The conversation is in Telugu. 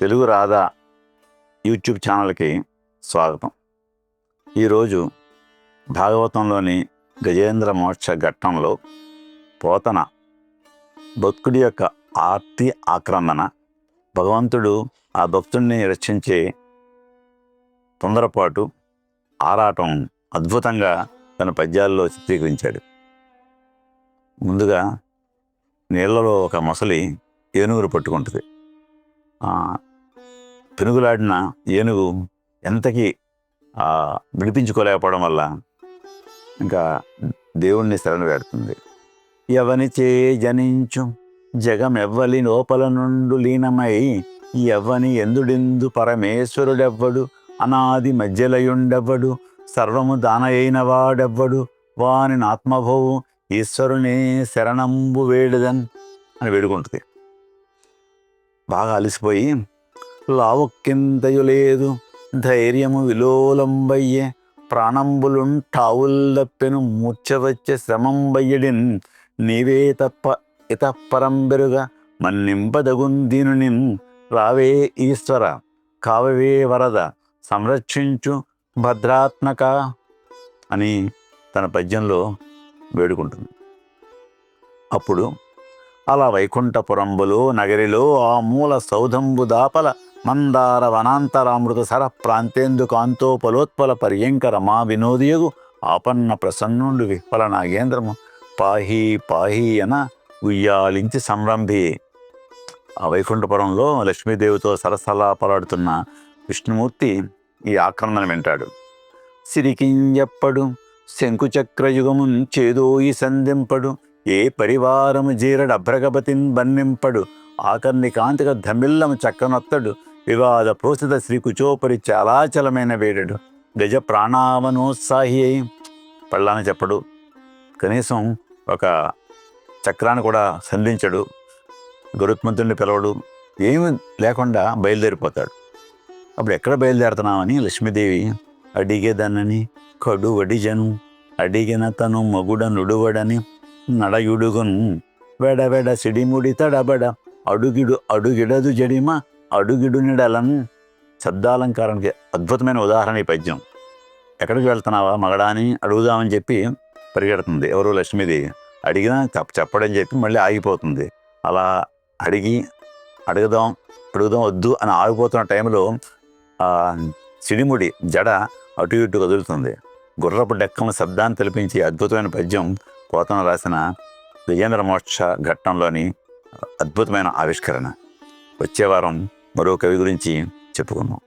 తెలుగు రాధా యూట్యూబ్ ఛానల్కి స్వాగతం. ఈరోజు భాగవతంలోని గజేంద్ర మోక్ష ఘట్టంలో పోతన భక్తుడి యొక్క ఆర్తి ఆక్రమణ భగవంతుడు ఆ భక్తుడిని రక్షించే తొందరపాటు ఆరాటం అద్భుతంగా తన పద్యాల్లో చిత్రీకరించాడు. ముందుగా నీళ్ళలో ఒక మొసలి ఏనుగురు పట్టుకుంటుంది. పెనుగులాడిన ఏనుగు ఎంతకి విడిపించుకోలేకపోవడం వల్ల ఇంకా దేవుణ్ణి శరణు వేడుతుంది. ఎవనిచే జనించు జగమెవ్వలి లోపల నుండు లీనమై ఎవ్వని ఎందుడిందు పరమేశ్వరుడెవ్వడు? అనాది మధ్యలయుండెవ్వడు? సర్వము దానయైన వాడెవ్వడు? వాని ఆత్మభోవు ఈశ్వరునే శరణంబు వేడుదన్ అని వేడుకుంటుంది. బాగా అలసిపోయి లావుక్కింతయు లేదు ధైర్యము విలోలంబయ్యే ప్రాణంబులుంటావుల్లప్పెను మూర్చవచ్చే శ్రమంబయ్యడిన్ నీవే తప్ప ఇతపరం బెరుగ మన్నింపదగుందీనుని రావే ఈశ్వర కావవే వరద సంరక్షించు భద్రాత్మక అని తన పద్యంలో వేడుకుంటుంది. అప్పుడు అలా వైకుంఠపురంబులు నగరిలో ఆ మూల సౌధంబు దాపల మందార వనాంతరామృత సర ప్రాంతేందు కాంతోపలోత్పల పర్యంకర మా వినోదియగు ఆపన్న ప్రసన్నుండు విహ్వల నాగేంద్రము. పాహి పాహి అన ఉయ్యాలించి సంరంభి. ఆ వైకుంఠపురంలో లక్ష్మీదేవితో సరసలా పలాడుతున్న విష్ణుమూర్తి ఈ ఆక్రమణ వింటాడు. సిరికింజప్పడు శంకుచక్రయుగమున్ చేదోయి సంధింపడు ఏ పరివారము జీరడభ్రగపతిన్ బన్నింపడు. ఆకర్ని కాంతిక ధమిల్లము చక్కనొత్తడు. వివాద ప్రోసిత శ్రీ కుచోపరి చాలాచలమైన వేడడు. గజ ప్రాణావనోత్సాహి అయి పళ్ళాన చెప్పడు. కనీసం ఒక చక్రాన్ని కూడా సంధించడు. గరుత్మంతుడిని పిలవడు. ఏమి లేకుండా బయలుదేరిపోతాడు. అప్పుడు ఎక్కడ బయలుదేరుతున్నామని లక్ష్మీదేవి అడిగేదన్నని కడు వడిజను అడిగిన తను మగుడ నుడువడని నడయుడుగున్ వెడవెడ సిడిముడి తడబడ అడుగిడు అడుగిడదు జడిమ అడుగిడు నిడలను. శబ్దాలంకారానికి అద్భుతమైన ఉదాహరణ ఈ పద్యం. ఎక్కడికి వెళ్తున్నావా మగడా అని అడుగుదామని చెప్పి పరిగెడుతుంది. ఎవరు లక్ష్మీదేవి. అడిగినా చెప్ప చెప్పడని చెప్పి మళ్ళీ ఆగిపోతుంది. అలా అడిగి అడుగుదాం అడుగుదాం వద్దు అని ఆగిపోతున్న టైంలో సిడిముడి జడ అటు ఇటు కదులుతుంది. గుర్రపు డెక్కల శబ్దాన్ని తెలిపించి అద్భుతమైన పద్యం పోతన రాసిన విజేంద్ర మోక్ష ఘట్టంలోని అద్భుతమైన ఆవిష్కరణ. వచ్చే వారం మరో కవి గురించి చెప్పుకున్నాం